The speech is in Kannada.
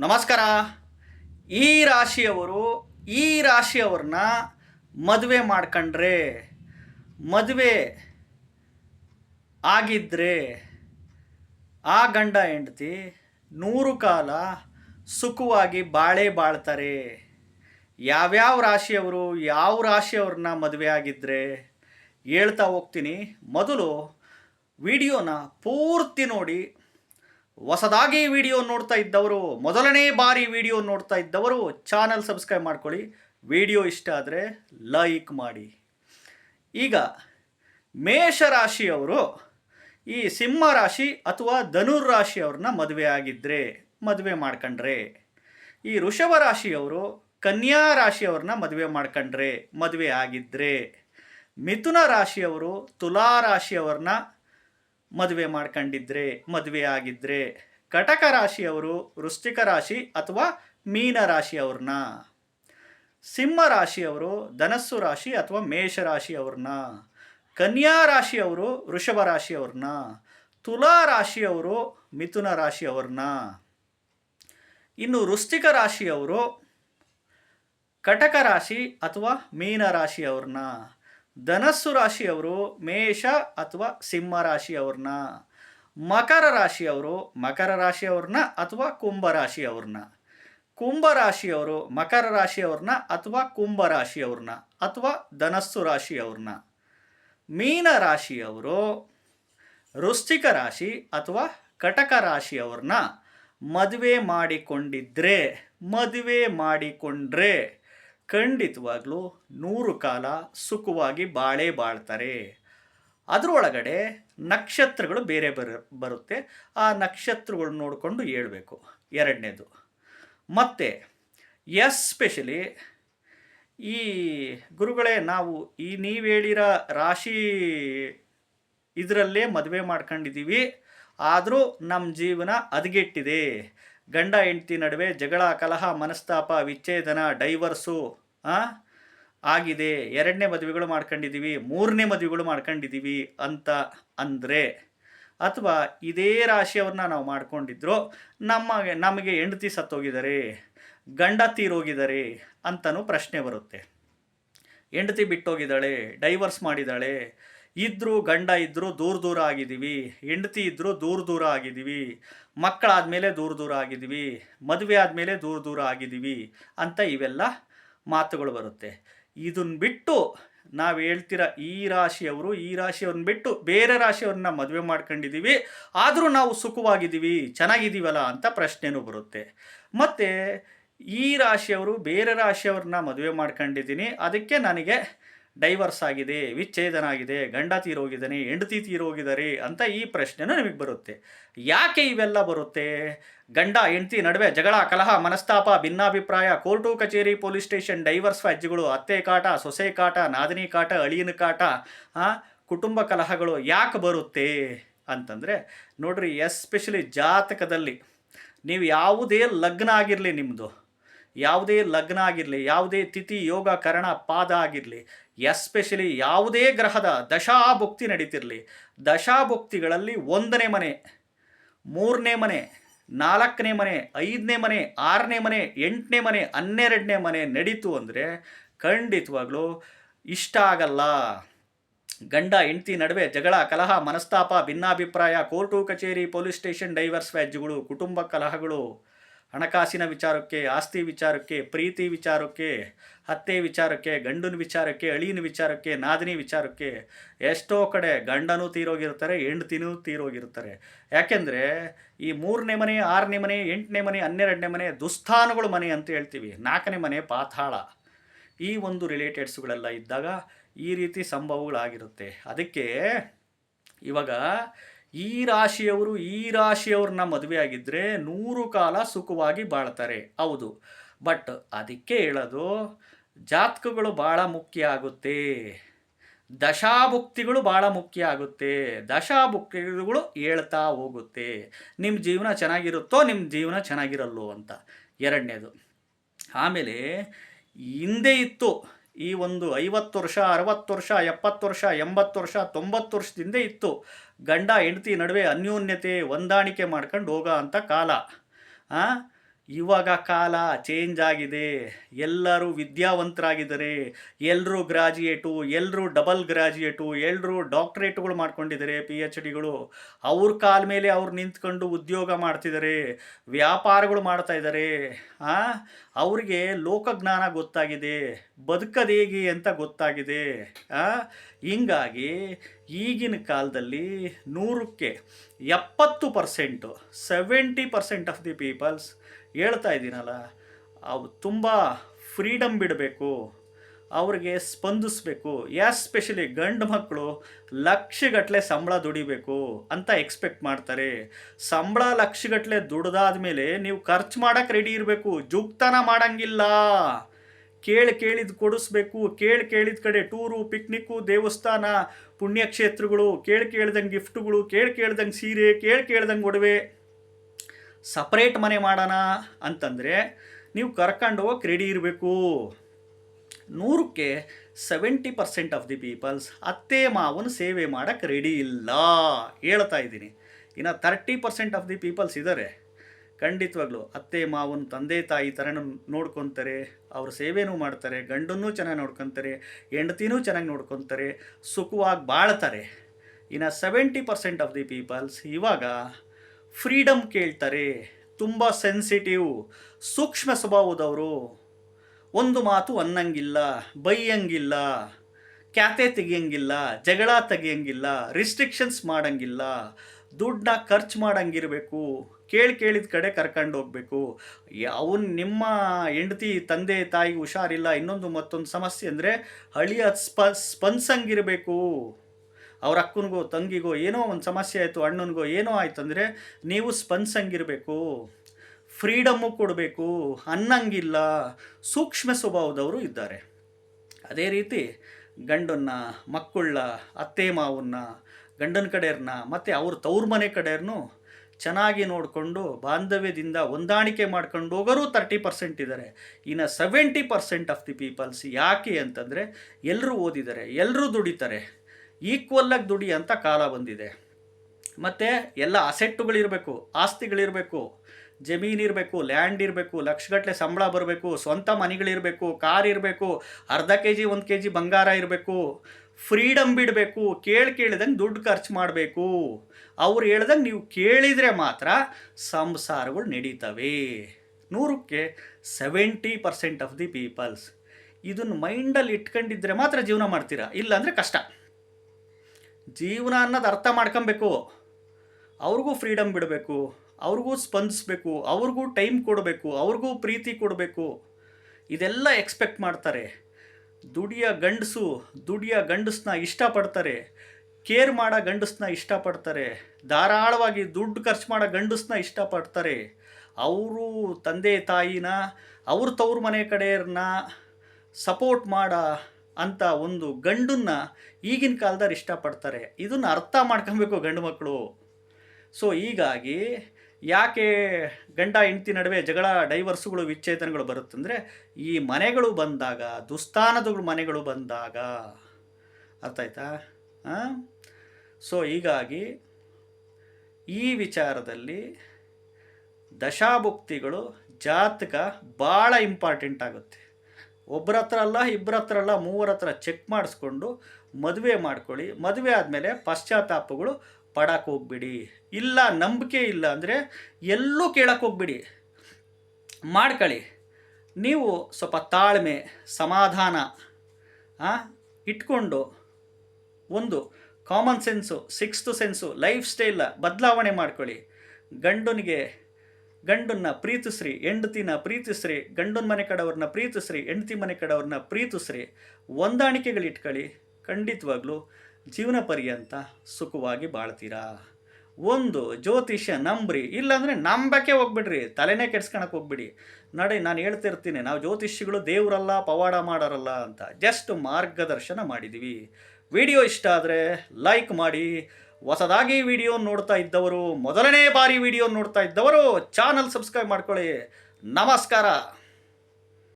ನಮಸ್ಕಾರ. ಈ ರಾಶಿಯವರು, ಈ ರಾಶಿಯವ್ರನ್ನ ಮದುವೆ ಮಾಡ್ಕೊಂಡ್ರೆ, ಮದುವೆ ಆಗಿದ್ದರೆ ಆ ಗಂಡ ಹೆಂಡತಿ ನೂರು ಕಾಲ ಸುಖವಾಗಿ ಬಾಳೆ ಬಾಳ್ತಾರೆ. ಯಾವ್ಯಾವ ರಾಶಿಯವರು, ಯಾವ ರಾಶಿಯವ್ರನ್ನ ಮದುವೆ ಆಗಿದ್ದರೆ ಹೇಳ್ತಾ ಹೋಗ್ತೀನಿ. ಮೊದಲು ವಿಡಿಯೋನ ಪೂರ್ತಿ ನೋಡಿ ಹೊಸದಾಗಿ ವಿಡಿಯೋ ನೋಡ್ತಾ ಇದ್ದವರು, ಮೊದಲನೇ ಬಾರಿ ವಿಡಿಯೋ ನೋಡ್ತಾ ಇದ್ದವರು, ಚಾನಲ್ ಸಬ್ಸ್ಕ್ರೈಬ್ ಮಾಡ್ಕೊಳ್ಳಿ. ವಿಡಿಯೋ ಇಷ್ಟ ಆದರೆ ಲೈಕ್ ಮಾಡಿ. ಈಗ ಮೇಷರಾಶಿಯವರು ಈ ಸಿಂಹ ರಾಶಿ ಅಥವಾ ಧನುರ್ ರಾಶಿಯವ್ರನ್ನ ಮದುವೆ ಆಗಿದ್ದರೆ ಮದುವೆ ಮಾಡ್ಕೊಂಡ್ರೆ. ಈ ಋಷಭ ರಾಶಿಯವರು ಕನ್ಯಾ ರಾಶಿಯವ್ರನ್ನ ಮದುವೆ ಮಾಡ್ಕೊಂಡ್ರೆ, ಮದುವೆ ಆಗಿದ್ದರೆ ಮಿಥುನ ರಾಶಿಯವರು ತುಲಾ ರಾಶಿಯವ್ರನ್ನ ಮದುವೆ ಮಾಡ್ಕೊಂಡಿದ್ರೆ, ಮದುವೆ ಆಗಿದ್ರೆ ಕಟಕ ರಾಶಿಯವರು ವೃಶ್ಚಿಕ ರಾಶಿ ಅಥವಾ ಮೀನ ರಾಶಿಯವ್ರನ್ನ? ಸಿಂಹ ರಾಶಿಯವರು ಧನಸ್ಸು ರಾಶಿ ಅಥವಾ ಮೇಷ ರಾಶಿಯವ್ರನ್ನ? ಕನ್ಯಾ ರಾಶಿಯವರು ವೃಷಭ ರಾಶಿಯವ್ರನ್ನ? ತುಲಾ ರಾಶಿಯವರು ಮಿಥುನ ರಾಶಿಯವ್ರನ್ನ? ಇನ್ನು ವೃಶ್ಚಿಕ ರಾಶಿಯವರು ಕಟಕ ರಾಶಿ ಅಥವಾ ಮೀನ ರಾಶಿಯವ್ರನ್ನ? ಧನಸ್ಸು ರಾಶಿಯವರು ಮೇಷ ಅಥವಾ ಸಿಂಹ ರಾಶಿಯವ್ರನ್ನ, ಮಕರ ರಾಶಿಯವರು ಮಕರ ರಾಶಿಯವ್ರನ್ನ ಅಥವಾ ಕುಂಭ ರಾಶಿಯವ್ರನ್ನ. ಕುಂಭ ರಾಶಿಯವರು ಮಕರ ರಾಶಿಯವ್ರನ್ನ ಅಥವಾ ಕುಂಭ ರಾಶಿಯವ್ರನ್ನ ಅಥವಾ ಧನಸ್ಸು ರಾಶಿಯವ್ರನ್ನ. ಮೀನ ರಾಶಿಯವರು ವೃಶ್ಚಿಕ ರಾಶಿ ಅಥವಾ ಕಟಕ ರಾಶಿಯವ್ರನ್ನ ಮದುವೆ ಮಾಡಿಕೊಂಡಿದ್ರೆ, ಮದುವೆ ಮಾಡಿಕೊಂಡ್ರೆ. ಖಂಡಿತವಾಗ್ಲೂ ನೂರು ಕಾಲ ಸುಖವಾಗಿ ಬಾಳೆ ಬಾಳ್ತಾರೆ. ಅದರೊಳಗಡೆ ನಕ್ಷತ್ರಗಳು ಬೇರೆ ಬರ, ಬರುತ್ತೆ. ಆ ನಕ್ಷತ್ರಗಳು ನೋಡಿಕೊಂಡು ಹೇಳ್ಬೇಕು. ಎರಡನೇದು. ಮತ್ತು ಎಸ್ಪೆಷಲಿ ಈ ಗುರುಗಳೇ ನಾವು ಈ ನೀವು ಹೇಳಿರೋ ರಾಶಿ ಇದರಲ್ಲೇ ಮದುವೆ ಮಾಡ್ಕೊಂಡಿದ್ದೀವಿ. ಆದರೂ ನಮ್ಮ ಜೀವನ ಹದಗೆಟ್ಟಿದೆ ಗಂಡ ಹೆಂಡತಿ ನಡುವೆ ಜಗಳ, ಕಲಹ, ಮನಸ್ತಾಪ, ವಿಚ್ಛೇದನ, ಡೈವರ್ಸು ಆಗಿದೆ. ಎರಡನೇ ಮದುವೆಗಳು ಮಾಡ್ಕೊಂಡಿದ್ದೀವಿ ಮೂರನೇ ಮದುವೆಗಳು ಮಾಡ್ಕೊಂಡಿದ್ದೀವಿ ಅಂತ ಅಂದರೆ ಅಥವಾ ಇದೇ ರಾಶಿಯವ್ರನ್ನ ನಾವು ಮಾಡ್ಕೊಂಡಿದ್ರು, ನಮಗೆ ನಮಗೆ ಹೆಂಡತಿ ಸತ್ತೋಗಿದ್ದಾರೆ ಗಂಡ ತೀರೋಗಿದ್ದಾರೆ ಅಂತಲೂ ಪ್ರಶ್ನೆ ಬರುತ್ತೆ. ಹೆಂಡತಿ ಬಿಟ್ಟೋಗಿದ್ದಾಳೆ, ಡೈವರ್ಸ್ ಮಾಡಿದ್ದಾಳೆ ಇದ್ದರೂ ಗಂಡ ಇದ್ದರೂ ದೂರ ದೂರ ಆಗಿದ್ದೀವಿ, ಹೆಂಡತಿ ಇದ್ದರೂ ದೂರ ದೂರ ಆಗಿದ್ದೀವಿ, ಮಕ್ಕಳಾದಮೇಲೆ ದೂರ ದೂರ ಆಗಿದ್ದೀವಿ, ಮದುವೆ ಆದಮೇಲೆ ದೂರ ದೂರ ಆಗಿದ್ದೀವಿ ಅಂತ ಇವೆಲ್ಲ ಮಾತುಗಳು ಬರುತ್ತೆ. ಇದನ್ನ ಬಿಟ್ಟು ನಾವು ಹೇಳ್ತಿರ ಈ ರಾಶಿಯವರು, ಈ ರಾಶಿಯವ್ರನ್ನ ಬಿಟ್ಟು ಬೇರೆ ರಾಶಿಯವ್ರನ್ನ ಮದುವೆ ಮಾಡ್ಕೊಂಡಿದ್ದೀವಿ, ಆದರೂ ನಾವು ಸುಖವಾಗಿದ್ದೀವಿ, ಚೆನ್ನಾಗಿದ್ದೀವಲ್ಲ ಅಂತ ಪ್ರಶ್ನೆನೂ ಬರುತ್ತೆ. ಮತ್ತು ಈ ರಾಶಿಯವರು ಬೇರೆ ರಾಶಿಯವ್ರನ್ನ ಮದುವೆ ಮಾಡ್ಕೊಂಡಿದ್ದೀನಿ, ಅದಕ್ಕೆ ನನಗೆ ಡೈವರ್ಸ್ ಆಗಿದೆ ವಿಚ್ಛೇದನ ಆಗಿದೆ ಗಂಡ ತೀರೋಗಿದ್ದಾನೆ, ಹೆಂಡತಿ ತೀರೋಗಿದ್ದಾರೆ ಅಂತ ಈ ಪ್ರಶ್ನೆನೂ ನಿಮಗೆ ಬರುತ್ತೆ. ಯಾಕೆ ಇವೆಲ್ಲ ಬರುತ್ತೆ? ಗಂಡ, ಹೆಂಡತಿ ನಡುವೆ ಜಗಳ, ಕಲಹ, ಮನಸ್ತಾಪ, ಭಿನ್ನಾಭಿಪ್ರಾಯ, ಕೋರ್ಟು, ಕಚೇರಿ, ಪೊಲೀಸ್ ಸ್ಟೇಷನ್, ಡೈವರ್ಸ್ ವ್ಯಾಜ್ಯಗಳು ಅತ್ತೆ ಕಾಟ, ಸೊಸೆ ಕಾಟ, ನಾದಿನಿ ಕಾಟ, ಅಳಿಯನ ಕಾಟ ಕುಟುಂಬ ಕಲಹಗಳು ಯಾಕೆ ಬರುತ್ತೆ ಅಂತಂದರೆ, ನೋಡ್ರಿ, ಎಸ್ಪೆಷಲಿ ಜಾತಕದಲ್ಲಿ ನೀವು ಯಾವುದೇ ಲಗ್ನ ಆಗಿರಲಿ ನಿಮ್ಮದು ಯಾವುದೇ ಲಗ್ನ ಆಗಿರಲಿ, ಯಾವುದೇ ತಿಥಿ, ಯೋಗ, ಕರಣ, ಪಾದ ಆಗಿರಲಿ ಎಸ್ಪೆಷಲಿ ಯಾವುದೇ ಗ್ರಹದ ದಶಾಭುಕ್ತಿ ನಡೀತಿರಲಿ. ದಶಾಭುಕ್ತಿಗಳಲ್ಲಿ ಒಂದನೇ ಮನೆ, ಮೂರನೇ ಮನೆ, ನಾಲ್ಕನೇ ಮನೆ, ಐದನೇ ಮನೆ, ಆರನೇ ಮನೆ, ಎಂಟನೇ ಮನೆ, ಹನ್ನೆರಡನೇ ಮನೆ ನಡೀತು ಅಂದರೆ ಖಂಡಿತವಾಗ್ಲೂ ಇಷ್ಟ ಆಗಲ್ಲ. ಗಂಡ, ಹೆಂಡತಿ ನಡುವೆ ಜಗಳ, ಕಲಹ, ಮನಸ್ತಾಪ, ಭಿನ್ನಾಭಿಪ್ರಾಯ, ಕೋರ್ಟು, ಕಚೇರಿ, ಪೊಲೀಸ್ ಸ್ಟೇಷನ್, ಡೈವರ್ಸ್ ವ್ಯಾಜ್ಯಗಳು ಕುಟುಂಬ ಕಲಹಗಳು ಹಣಕಾಸಿನ ವಿಚಾರಕ್ಕೆ, ಆಸ್ತಿ ವಿಚಾರಕ್ಕೆ, ಪ್ರೀತಿ ವಿಚಾರಕ್ಕೆ ಹತ್ತೆ ವಿಚಾರಕ್ಕೆ, ಗಂಡನ ವಿಚಾರಕ್ಕೆ ಅಳಿನ ವಿಚಾರಕ್ಕೆ, ನಾದಿನಿ ವಿಚಾರಕ್ಕೆ ಎಷ್ಟೋ ಕಡೆ ಗಂಡನೂ ತೀರೋಗಿರ್ತಾರೆ, ಹೆಂಡ್ತಿನೂ ತೀರೋಗಿರ್ತಾರೆ. ಯಾಕೆಂದರೆ ಈ ಮೂರನೇ ಮನೆ, ಆರನೇ ಮನೆ, ಎಂಟನೇ ಮನೆ, ಹನ್ನೆರಡನೇ ಮನೆ ದುಸ್ಥಾನಗಳು ಮನೆ ಅಂತ ಹೇಳ್ತೀವಿ. ನಾಲ್ಕನೇ ಮನೆ ಪಾತಾಳ. ಈ ಒಂದು ರಿಲೇಟೆಡ್ಸ್ಗಳೆಲ್ಲ ಇದ್ದಾಗ ಈ ರೀತಿ ಸಂಭವಗಳಾಗಿರುತ್ತೆ. ಅದಕ್ಕೆ ಇವಾಗ ಈ ರಾಶಿಯವರು, ಈ ರಾಶಿಯವ್ರನ್ನ ಮದುವೆ ಆಗಿದ್ದರೆ ನೂರು ಕಾಲ ಸುಖವಾಗಿ ಬಾಳ್ತಾರೆ. ಹೌದು. ಬಟ್ ಅದಕ್ಕೆ ಹೇಳೋದು, ಜಾತಕಗಳು ಭಾಳ ಮುಖ್ಯ ಆಗುತ್ತೆ. ದಶಾಭುಕ್ತಿಗಳು ಭಾಳ ಮುಖ್ಯ ಆಗುತ್ತೆ. ದಶಾಭುಕ್ತಿಗಳು ಹೇಳ್ತಾ ಹೋಗುತ್ತೆ. ನಿಮ್ಮ ಜೀವನ ಚೆನ್ನಾಗಿರುತ್ತೋ ನಿಮ್ಮ ಜೀವನ ಚೆನ್ನಾಗಿರಲ್ಲೋ ಅಂತ. ಎರಡನೇದು. ಆಮೇಲೆ ಹಿಂದೆ ಇತ್ತು. ಈ ಒಂದು ಐವತ್ತು ವರ್ಷ, ಅರವತ್ತು ವರ್ಷ, ಎಪ್ಪತ್ತು ವರ್ಷ, ಎಂಬತ್ತು ವರ್ಷ, ತೊಂಬತ್ತು ವರ್ಷದಿಂದ ಇತ್ತು ಗಂಡ, ಹೆಂಡತಿ ನಡುವೆ ಅನ್ಯೋನ್ಯತೆ, ಹೊಂದಾಣಿಕೆ ಮಾಡ್ಕೊಂಡು ಹೋಗೋ ಅಂಥ ಕಾಲ ಆ? ಇವಾಗ ಕಾಲ ಚೇಂಜ್ ಆಗಿದೆ. ಎಲ್ಲರೂ ವಿದ್ಯಾವಂತರಾಗಿದ್ದಾರೆ. ಎಲ್ಲರೂ ಗ್ರಾಜುಯೇಟು ಎಲ್ಲರೂ ಡಬಲ್ ಗ್ರಾಜುಯೇಟು ಎಲ್ಲರೂ ಡಾಕ್ಟ್ರೇಟ್ಗಳು ಮಾಡ್ಕೊಂಡಿದ್ದಾರೆ ಪಿ ಎಚ್ ಡಿಗಳು ಅವ್ರ ಕಾಲ ಮೇಲೆ ಅವ್ರು ನಿಂತ್ಕೊಂಡು ಉದ್ಯೋಗ ಮಾಡ್ತಿದ್ದಾರೆ. ವ್ಯಾಪಾರಗಳು ಮಾಡ್ತಾ ಇದ್ದಾರೆ. ಅವ್ರಿಗೆ ಲೋಕಜ್ಞಾನ ಗೊತ್ತಾಗಿದೆ. ಬದುಕದೇಗೆ ಅಂತ ಗೊತ್ತಾಗಿದೆ. ಹಿಂಗಾಗಿ ಈಗಿನ ಕಾಲದಲ್ಲಿ ನೂರಕ್ಕೆ ಎಪ್ಪತ್ತು percent seventy percent of the peoples ಹೇಳ್ತಾ ಇದ್ದೀನಲ್ಲ, ಅವು ತುಂಬ ಫ್ರೀಡಮ್ ಬಿಡಬೇಕು, ಅವ್ರಿಗೆ ಸ್ಪಂದಿಸ್ಬೇಕು ಎಸ್ಪೆಷಲಿ ಗಂಡು ಮಕ್ಕಳು ಲಕ್ಷಗಟ್ಟಲೆ ಸಂಬಳ ದುಡಿಬೇಕು ಅಂತ ಎಕ್ಸ್ಪೆಕ್ಟ್ ಮಾಡ್ತಾರೆ. ಸಂಬಳ ಲಕ್ಷಗಟ್ಟಲೆ ದುಡ್ದಾದ ಮೇಲೆ ನೀವು ಖರ್ಚು ಮಾಡೋಕ್ಕೆ ರೆಡಿ ಇರಬೇಕು, ಜುಗ್ತನ ಮಾಡಂಗಿಲ್ಲ. ಕೇಳಿ ಕೇಳಿದ ಕೊಡಿಸ್ಬೇಕು, ಕೇಳಿ ಕೇಳಿದ ಕಡೆ ಟೂರು, ಪಿಕ್ನಿಕ್ಕು, ದೇವಸ್ಥಾನ, ಪುಣ್ಯಕ್ಷೇತ್ರಗಳು, ಕೇಳಿ ಕೇಳ್ದಂಗೆ ಗಿಫ್ಟ್ಗಳು, ಕೇಳಿ ಕೇಳ್ದಂಗೆ ಸೀರೆ, ಕೇಳಿ ಕೇಳ್ದಂಗೆ ಒಡವೆ ಸಪ್ರೇಟ್ ಮನೆ ಮಾಡೋಣ ಅಂತಂದರೆ ನೀವು ಕರ್ಕೊಂಡು ಹೋಗಕ್ಕೆ ರೆಡಿ ಇರಬೇಕು. ನೂರಕ್ಕೆ seventy percent of the peoples ಅತ್ತೆ ಮಾವನ ಸೇವೆ ಮಾಡೋಕ್ಕೆ ರೆಡಿ ಇಲ್ಲ. ಹೇಳ್ತಾ ಇದ್ದೀನಿ. ಇನ್ನು thirty percent of the peoples ಇದ್ದಾರೆ ಖಂಡಿತವಾಗ್ಲೂ ಅತ್ತೆ, ಮಾವನ, ತಂದೆ, ತಾಯಿ ಥರನೂ ನೋಡ್ಕೊತಾರೆ, ಅವ್ರ ಸೇವೆನೂ ಮಾಡ್ತಾರೆ, ಗಂಡನ್ನೂ ಚೆನ್ನಾಗಿ ನೋಡ್ಕೊತಾರೆ, ಹೆಂಡತಿನೂ ಚೆನ್ನಾಗಿ ನೋಡ್ಕೊತಾರೆ, ಸುಖವಾಗಿ ಬಾಳ್ತಾರೆ. ಇನ್ನು seventy percent of the peoples ಇವಾಗ ಫ್ರೀಡಮ್ ಕೇಳ್ತಾರೆ. ತುಂಬ ಸೆನ್ಸಿಟಿವ್ ಸೂಕ್ಷ್ಮ ಸ್ವಭಾವದವರು. ಒಂದು ಮಾತು ಅನ್ನಂಗಿಲ್ಲ, ಬೈಯಂಗಿಲ್ಲ, ಕ್ಯಾತೆ ತೆಗಿಯಂಗಿಲ್ಲ, ಜಗಳ ತೆಗಿಯಂಗಿಲ್ಲ ರಿಸ್ಟ್ರಿಕ್ಷನ್ಸ್ ಮಾಡಂಗಿಲ್ಲ, ದುಡ್ಡನ್ನ ಖರ್ಚು ಮಾಡಂಗಿರಬೇಕು. ಕೇಳಿ ಕೇಳಿದ ಕಡೆ ಕರ್ಕೊಂಡು ಹೋಗ್ಬೇಕು. ಅವನು ನಿಮ್ಮ ಹೆಂಡತಿ, ತಂದೆ, ತಾಯಿ ಹುಷಾರಿಲ್ಲ, ಇನ್ನೊಂದು ಮತ್ತೊಂದು ಸಮಸ್ಯೆ ಅಂದರೆ ಹಳಿಯ ಸ್ಪ ಸ್ಪಂದ್ಸಂಗಿರಬೇಕು ಅವ್ರ ಅಕ್ಕನಿಗೋ, ತಂಗಿಗೋ, ಏನೋ ಒಂದು ಸಮಸ್ಯೆ ಆಯಿತು, ಅಣ್ಣನಿಗೋ, ಏನೋ ಆಯ್ತು ಅಂದರೆ ನೀವು ಸ್ಪಂದ್ಸಂಗಿರಬೇಕು ಫ್ರೀಡಮ್ಮು ಕೊಡಬೇಕು. ಅನ್ನಂಗಿಲ್ಲ. ಸೂಕ್ಷ್ಮ ಸ್ವಭಾವದವರು ಇದ್ದಾರೆ. ಅದೇ ರೀತಿ ಗಂಡನ್ನ ಮಕ್ಕಳನ್ನ ಅತ್ತೆ, ಮಾವನ್ನ, ಗಂಡನ ಕಡೆಯವ್ರನ್ನ, ಮತ್ತು ಅವ್ರ ತವ್ರ ಮನೆ ಕಡೆಯವ್ರನ್ನೂ ಚೆನ್ನಾಗಿ ನೋಡಿಕೊಂಡು ಬಾಂಧವ್ಯದಿಂದ ಹೊಂದಾಣಿಕೆ ಮಾಡ್ಕೊಂಡು ಹೋಗೋರು ತರ್ಟಿ ಪರ್ಸೆಂಟ್ ಇದ್ದಾರೆ ಇನ್ನು seventy percent of the peoples ಯಾಕೆ ಅಂತಂದರೆ ಎಲ್ಲರೂ ಓದಿದ್ದಾರೆ ಎಲ್ಲರೂ ದುಡಿತಾರೆ ಈಕ್ವಲ್ಲಾಗಿ ದುಡಿ ಅಂತ ಕಾಲ ಬಂದಿದೆ. ಮತ್ತು ಎಲ್ಲ ಅಸೆಟ್ಟುಗಳಿರಬೇಕು ಆಸ್ತಿಗಳಿರಬೇಕು ಜಮೀನಿರಬೇಕು ಲ್ಯಾಂಡ್ ಇರಬೇಕು ಲಕ್ಷಗಟ್ಟಲೆ ಸಂಬಳ ಬರಬೇಕು, ಸ್ವಂತ ಮನೆಗಳಿರಬೇಕು, ಕಾರ್ ಇರಬೇಕು, ಅರ್ಧ ಕೆ ಜಿ ಒಂದು ಕೆ ಜಿ ಬಂಗಾರ ಇರಬೇಕು ಫ್ರೀಡಮ್ ಬಿಡಬೇಕು, ಕೇಳಿ ಕೇಳಿದಂಗೆ ದುಡ್ಡು ಖರ್ಚು ಮಾಡಬೇಕು. ಅವ್ರು ಹೇಳ್ದಂಗೆ ನೀವು ಕೇಳಿದರೆ ಮಾತ್ರ ಸಂಸಾರಗಳು ನಡೀತವೆ. ನೂರಕ್ಕೆ seventy percent of the peoples ಇದನ್ನು ಮೈಂಡಲ್ಲಿ ಇಟ್ಕೊಂಡಿದ್ರೆ ಮಾತ್ರ ಜೀವನ ಮಾಡ್ತೀರಾ? ಇಲ್ಲಾಂದರೆ ಕಷ್ಟ. ಜೀವನ ಅನ್ನೋದು ಅರ್ಥ ಮಾಡ್ಕೊಬೇಕು. ಅವ್ರಿಗೂ ಫ್ರೀಡಮ್ ಬಿಡಬೇಕು, ಅವ್ರಿಗೂ ಸ್ಪಂದಿಸ್ಬೇಕು, ಅವ್ರಿಗೂ ಟೈಮ್ ಕೊಡಬೇಕು, ಅವ್ರಿಗೂ ಪ್ರೀತಿ ಕೊಡಬೇಕು. ಇದೆಲ್ಲ ಎಕ್ಸ್ಪೆಕ್ಟ್ ಮಾಡ್ತಾರೆ. ದುಡಿಯ ಗಂಡಸು, ದುಡಿಯ ಗಂಡಸನ್ನ ಇಷ್ಟಪಡ್ತಾರೆ, ಕೇರ್ ಮಾಡೋ ಗಂಡಸನ್ನ ಇಷ್ಟಪಡ್ತಾರೆ, ಧಾರಾಳವಾಗಿ ದುಡ್ಡು ಖರ್ಚು ಮಾಡೋ ಗಂಡಸನ್ನ ಇಷ್ಟಪಡ್ತಾರೆ, ಅವರು ತಂದೆ ತಾಯಿನ, ಅವ್ರ ತವ್ರ ಮನೆ ಕಡೆಯವ್ರನ್ನ ಸಪೋರ್ಟ್ ಮಾಡ ಅಂತ ಒಂದು ಗಂಡನ್ನ ಈಗಿನ ಕಾಲದಲ್ಲಿ ಇಷ್ಟಪಡ್ತಾರೆ. ಇದನ್ನು ಅರ್ಥ ಮಾಡ್ಕೊಬೇಕು ಗಂಡು ಮಕ್ಕಳು. ಸೊ ಹೀಗಾಗಿ ಯಾಕೆ ಗಂಡ ಹೆಂಡತಿ ನಡುವೆ ಜಗಳ, ಡೈವರ್ಸುಗಳು, ವಿಚ್ಛೇದನಗಳು ಬರುತ್ತಂದರೆ, ಈ ಮನೆಗಳು ಬಂದಾಗ ದುಸ್ಥಾನದ ಮನೆಗಳು ಬಂದಾಗ. ಅರ್ಥ ಆಯ್ತಾ? ಸೊ ಹೀಗಾಗಿ ಈ ವಿಚಾರದಲ್ಲಿ ದಶಾಭುಕ್ತಿಗಳು ಜಾತಕ ಭಾಳ ಇಂಪಾರ್ಟೆಂಟ್ ಆಗುತ್ತೆ. ಒಬ್ಬರ ಹತ್ರ ಅಲ್ಲ ಇಬ್ಬರ ಹತ್ರ ಅಲ್ಲ ಮೂವರ ಹತ್ರ ಚೆಕ್ ಮಾಡಿಸ್ಕೊಂಡು ಮದುವೆ ಮಾಡ್ಕೊಳ್ಳಿ. ಮದುವೆ ಆದಮೇಲೆ ಪಶ್ಚಾತ್ತಾಪಗಳು ಪಡಕ್ಕೆ ಹೋಗ್ಬಿಡಿ. ಇಲ್ಲ, ನಂಬಿಕೆ ಇಲ್ಲ ಅಂದರೆ ಎಲ್ಲೂ ಕೇಳಕ್ಕೆ ಹೋಗ್ಬಿಡಿ. ಮಾಡ್ಕೊಳ್ಳಿ ನೀವು ಸ್ವಲ್ಪ ತಾಳ್ಮೆ, ಸಮಾಧಾನ ಇಟ್ಕೊಂಡು ಒಂದು common sense sixth sense life style ಬದಲಾವಣೆ ಮಾಡ್ಕೊಳ್ಳಿ. ಗಂಡನಿಗೆ, ಗಂಡನ್ನ ಪ್ರೀತಿಸ್ರಿ, ಹೆಂಡತಿನ ಪ್ರೀತಿಸ್ರಿ, ಗಂಡನ ಮನೆ ಕಡೆಯವ್ರನ್ನ ಪ್ರೀತಿಸ್ರಿ, ಹೆಂಡತಿ ಮನೆ ಕಡೆಯವ್ರನ್ನ ಪ್ರೀತಿಸ್ರಿ, ಹೊಂದಾಣಿಕೆಗಳಿಟ್ಕೊಳ್ಳಿ. ಖಂಡಿತವಾಗ್ಲೂ ಜೀವನ ಪರ್ಯಂತ ಸುಖವಾಗಿ ಬಾಳ್ತೀರಾ? ಒಂದು ಜ್ಯೋತಿಷ್ಯ ನಂಬ್ರಿ. ಇಲ್ಲಾಂದರೆ ನಂಬಕ್ಕೆ ಹೋಗ್ಬಿಡ್ರಿ. ತಲೆನೇ ಕೆಡ್ಸ್ಕೊಳಕ್ಕೆ ಹೋಗ್ಬಿಡಿ. ನೋಡಿ, ನಾನು ಹೇಳ್ತಿರ್ತೀನಿ, ನಾವು ಜ್ಯೋತಿಷಿಗಳು ದೇವರಲ್ಲ, ಪವಾಡ ಮಾಡೋರಲ್ಲ ಅಂತ. ಜಸ್ಟ್ ಮಾರ್ಗದರ್ಶನ ಮಾಡಿದ್ದೀವಿ ವಿಡಿಯೋ ಇಷ್ಟ ಆದರೆ ಲೈಕ್ ಮಾಡಿ. ಹೊಸದಾಗಿ ವಿಡಿಯೋ ನೋಡ್ತಾ ಇದ್ದವರು, ಮೊದಲನೇ ಬಾರಿ ವಿಡಿಯೋ ನೋಡ್ತಾ ಇದ್ದವರು, ಚಾನಲ್ ಸಬ್ಸ್ಕ್ರೈಬ್ ಮಾಡ್ಕೊಳ್ಳಿ. ನಮಸ್ಕಾರ.